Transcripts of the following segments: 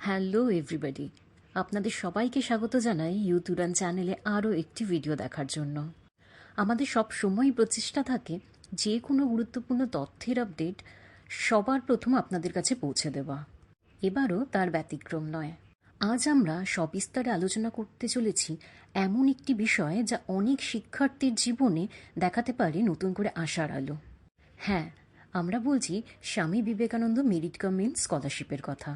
Hello everybody. আপনাদের সবাইকে স্বাগত জানাই ইউতুরান চ্যানেলে আরও একটি ভিডিও দেখার জন্য। আমাদের সব সময় প্রচেষ্টা থাকে যে কোনো গুরুত্বপূর্ণ তথ্যের আপডেট সবার প্রথম আপনাদের কাছে পৌঁছে দেওয়া। এবারও তার ব্যতিক্রম নয়। আজ আমরা সবিস্তারে আলোচনা করতে চলেছি এমন একটি বিষয় যা অনেক শিক্ষার্থীর জীবনে দেখাতে পারে নতুন করে আশার আলো। হ্যাঁ আমরা বলছি স্বামী বিবেকানন্দ মেরিট কামিন স্কলারশিপের কথা।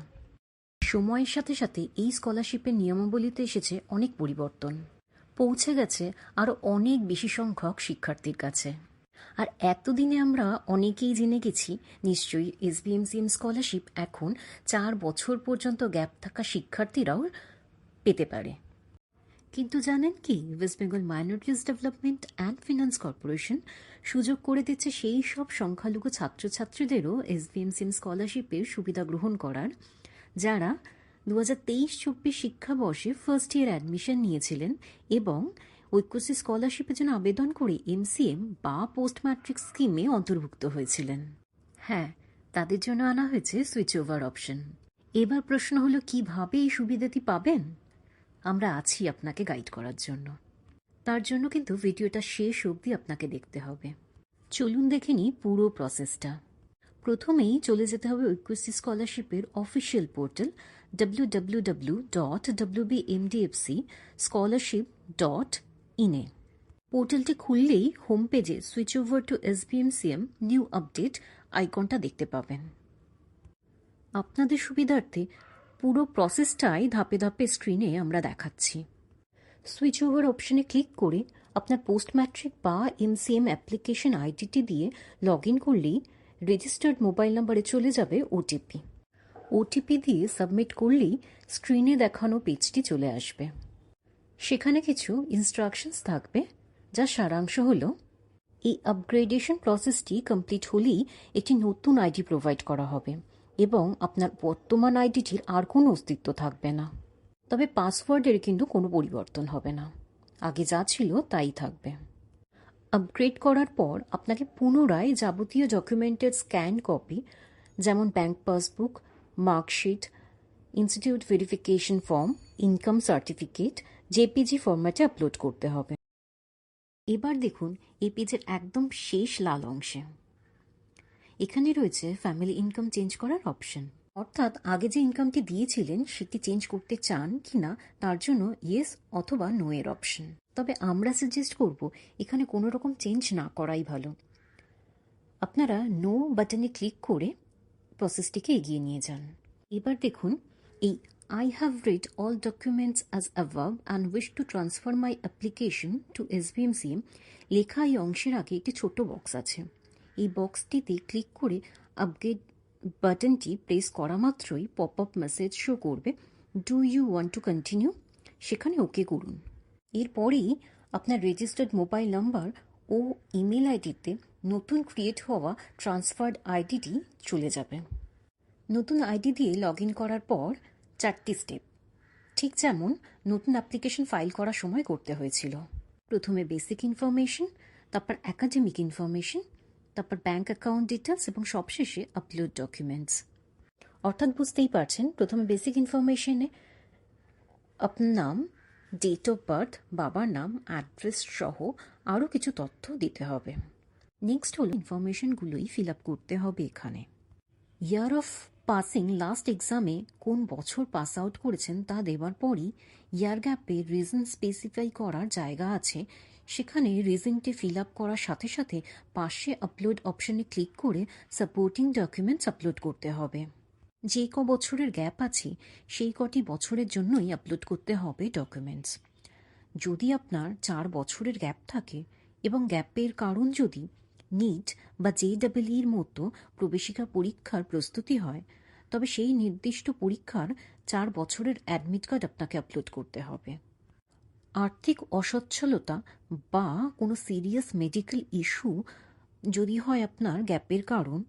সময়ের সাথে সাথে এই স্কলারশিপের নিয়মাবলীতে এসেছে অনেক পরিবর্তন। পৌঁছে গেছে আরও অনেক বেশি সংখ্যক শিক্ষার্থীর কাছে। আর এতদিনে আমরা অনেকেই জেনে গেছি, নিশ্চয়ই এসবিএমসিএম স্কলারশিপ এখন চার বছর পর্যন্ত গ্যাপ থাকা শিক্ষার্থীরাও পেতে পারে। কিন্তু জানেন কি, West Bengal minorities development and finance corporation সুযোগ করে দিচ্ছে সেই সব সংখ্যালঘু ছাত্রছাত্রীদেরও এসবিএমসিএম স্কলারশিপের সুবিধা গ্রহণ করার। যারা দু হাজার তেইশ চব্বিশ শিক্ষাবর্ষে ফার্স্ট ইয়ার অ্যাডমিশন নিয়েছিলেন এবং ঐক্যশ্রী স্কলারশিপের জন্য আবেদন করে এমসিএম বা পোস্ট ম্যাট্রিক স্কিমে অন্তর্ভুক্ত হয়েছিলেন। হ্যাঁ তাদের জন্য আনা হয়েছে সুইচ ওভার অপশন এবার প্রশ্ন হলো, কীভাবে এই সুবিধাটি পাবেন? আমরা আছি আপনাকে গাইড করার জন্য। তার জন্য কিন্তু ভিডিওটা শেষ অবধি আপনাকে দেখতে হবে। চলুন দেখে নিই পুরো প্রসেসটা প্রথমেই চলে যেতে হবে ঐক্যশ্রী স্কলারশিপের official portal W W W dot B scholarship dot পোর্টালটি খুললেই হোম পেজে switch over to SBMCM new update আইকনটা দেখতে পাবেন। আপনাদের সুবিধার্থে পুরো প্রসেসটাই ধাপে ধাপে স্ক্রিনে আমরা দেখাচ্ছি। সুইচ ওভার অপশনে ক্লিক করে আপনার পোস্ট ম্যাট্রিক বা এমসিএম অ্যাপ্লিকেশন আইডিটি দিয়ে লগ ইন করলেই রেজিস্টার্ড মোবাইল নাম্বারে চলে যাবে ওটিপি ওটিপি দিয়ে সাবমিট করলেই স্ক্রিনে দেখানো পেজটি চলে আসবে। সেখানে কিছু ইনস্ট্রাকশনস থাকবে, যা সারাংশ হলো। এই আপগ্রেডেশন প্রসেসটি কমপ্লিট হলেই একটি নতুন আইডি প্রোভাইড করা হবে এবং আপনার বর্তমান আইডিটির আর কোনো অস্তিত্ব থাকবে না। তবে পাসওয়ার্ডের কিন্তু কোনো পরিবর্তন হবে না। আগে যা ছিল তাই থাকবে। আপগ্রেড করার পর আপনাকে পুনরায় যাবতীয় ডকুমেন্টের স্ক্যান কপি যেমন bank passbook marksheet institute verification form income certificate JPG ফরম্যাটে আপলোড করতে হবে। এবার দেখুন, এই পেজের একদম শেষ লাল অংশে। এখানে রয়েছে ফ্যামিলি ইনকাম চেঞ্জ করার অপশন অর্থাৎ আগে যে ইনকামটি দিয়েছিলেন, সেটি চেঞ্জ করতে চান কি না তার জন্য ইয়েস অথবা নো এর অপশন তবে আমরা সাজেস্ট করব, এখানে কোনো রকম চেঞ্জ না করাই ভালো। আপনারা নো বাটনে ক্লিক করে প্রসেসটিকে এগিয়ে নিয়ে যান। এবার দেখুন, এই I I have read all documents as above and wish to transfer my application to SBMCM লেখা এই অংশের আগে একটি ছোট বক্স আছে। এই বক্সটিতে ক্লিক করে আপগ্রেড বাটনটি প্রেস করা মাত্রই পপ আপ মেসেজ শো করবে। Do you want to continue সেখানে ওকে করুন। এরপরেই আপনার রেজিস্টার্ড মোবাইল নাম্বার ও ইমেল আইডিতে নতুন ক্রিয়েট হওয়া ট্রান্সফার্ড আইডিটি চলে যাবে। নতুন আইডি দিয়ে লগ ইন করার পর চারটি স্টেপ ঠিক যেমন নতুন অ্যাপ্লিকেশন ফাইল করার সময় করতে হয়েছিল। প্রথমে বেসিক ইনফরমেশন তারপর একাডেমিক ইনফরমেশন তারপর ব্যাংক অ্যাকাউন্ট ডিটেলস এবং সবশেষে আপলোড ডকুমেন্টস অর্থাৎ বুঝতেই পারছেন, প্রথমে বেসিক ইনফরমেশনে আপনার নাম ডেট অফ বার্থ বাবার নাম অ্যাড্রেস সহ আরও কিছু তথ্য দিতে হবে। নেক্সট হলো ইনফরমেশনগুলোই ফিল আপ করতে হবে এখানে। ইয়ার অফ পাসিং লাস্ট এক্সামে কোন বছর পাস আউট করেছেন তা দেওয়ার পরই ইয়ার গ্যাপে রিজন স্পেসিফাই করার জায়গা আছে। সেখানে রিজনটি ফিল আপ করার সাথে সাথে পাশে আপলোড অপশনে ক্লিক করে সাপোর্টিং ডকুমেন্টস আপলোড করতে হবে। যে ক বছরের গ্যাপ আছে, সেই কটি বছরের জন্যই আপলোড করতে হবে ডকুমেন্টস যদি আপনার চার বছরের গ্যাপ থাকে এবং গ্যাপের কারণ যদি নিট বা জে ডাবলইর মতো প্রবেশিকা পরীক্ষার প্রস্তুতি হয়, তবে সেই নির্দিষ্ট পরীক্ষার চার বছরের অ্যাডমিট কার্ড আপনাকে আপলোড করতে হবে। আর্থিক অসচ্ছলতা বা কোনো সিরিয়াস মেডিকেল ইস্যু যদি হয় আপনার গ্যাপের কারণ,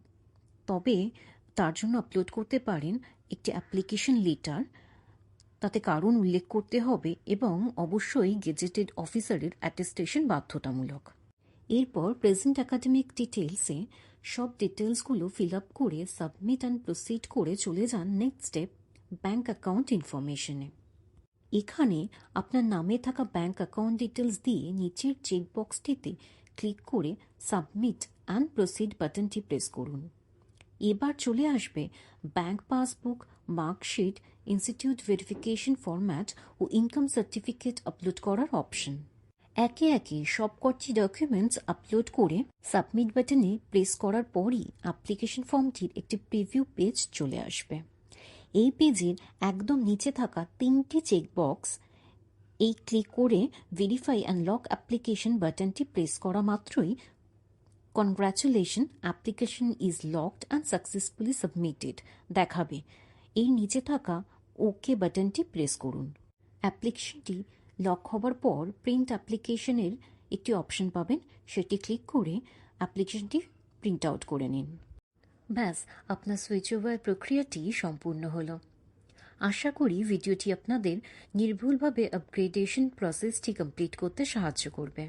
তবে তার জন্য আপলোড করতে পারেন একটি অ্যাপ্লিকেশন লেটার। তাতে কারণ উল্লেখ করতে হবে এবং অবশ্যই গেজেটেড অফিসারের অ্যাটেস্টেশন বাধ্যতামূলক। এরপর প্রেজেন্ট একাডেমিক ডিটেলসে সব ডিটেলসগুলো ফিল আপ করে সাবমিট অ্যান্ড প্রসিড করে চলে যান নেক্সট স্টেপ, ব্যাংক অ্যাকাউন্ট ইনফরমেশনে। এখানে আপনার নামে থাকা ব্যাংক অ্যাকাউন্ট ডিটেলস দিয়ে নিচের চেকবক্সটিতে ক্লিক করে সাবমিট অ্যান্ড প্রসিড বাটনটি প্রেস করুন। এবার চলে আসবে bank passbook marksheet institute verification format ও ইনকাম সার্টিফিকেট আপলোড করার অপশন একে একে সবকটি ডকুমেন্টস আপলোড করে সাবমিট বাটনে প্রেস করার পরই অ্যাপ্লিকেশন ফর্মটির একটি প্রিভিউ পেজ চলে আসবে। এই পেজের একদম নিচে থাকা তিনটি চেকবক্স, এই ক্লিক করে ভেরিফাই অ্যান্ড লক অ্যাপ্লিকেশন বাটনটি প্রেস করা মাত্রই congratulation application is locked and successfully submitted দেখাবে। এই নিচে থাকা ওকে বাটনটি প্রেস করুন। অ্যাপ্লিকেশনটি লক হবার পর প্রিন্ট অ্যাপ্লিকেশনের একটি অপশন পাবেন, সেটি ক্লিক করে অ্যাপ্লিকেশনটি প্রিন্ট আউট করে নিন। ব্যাস, আপনার সুইচ ওভার প্রক্রিয়াটি সম্পূর্ণ হল। আশা করি ভিডিওটি আপনাদের নির্ভুলভাবে আপগ্রেডেশন প্রসেসটি কমপ্লিট করতে সাহায্য করবে।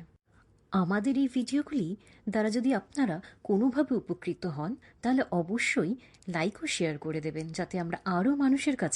আমাদের এই ভিডিওগুলি দ্বারা যদি আপনারা কোনোভাবে উপকৃত হন, তাহলে অবশ্যই লাইক ও শেয়ার করে দেবেন, যাতে আমরা আরও মানুষের কাছে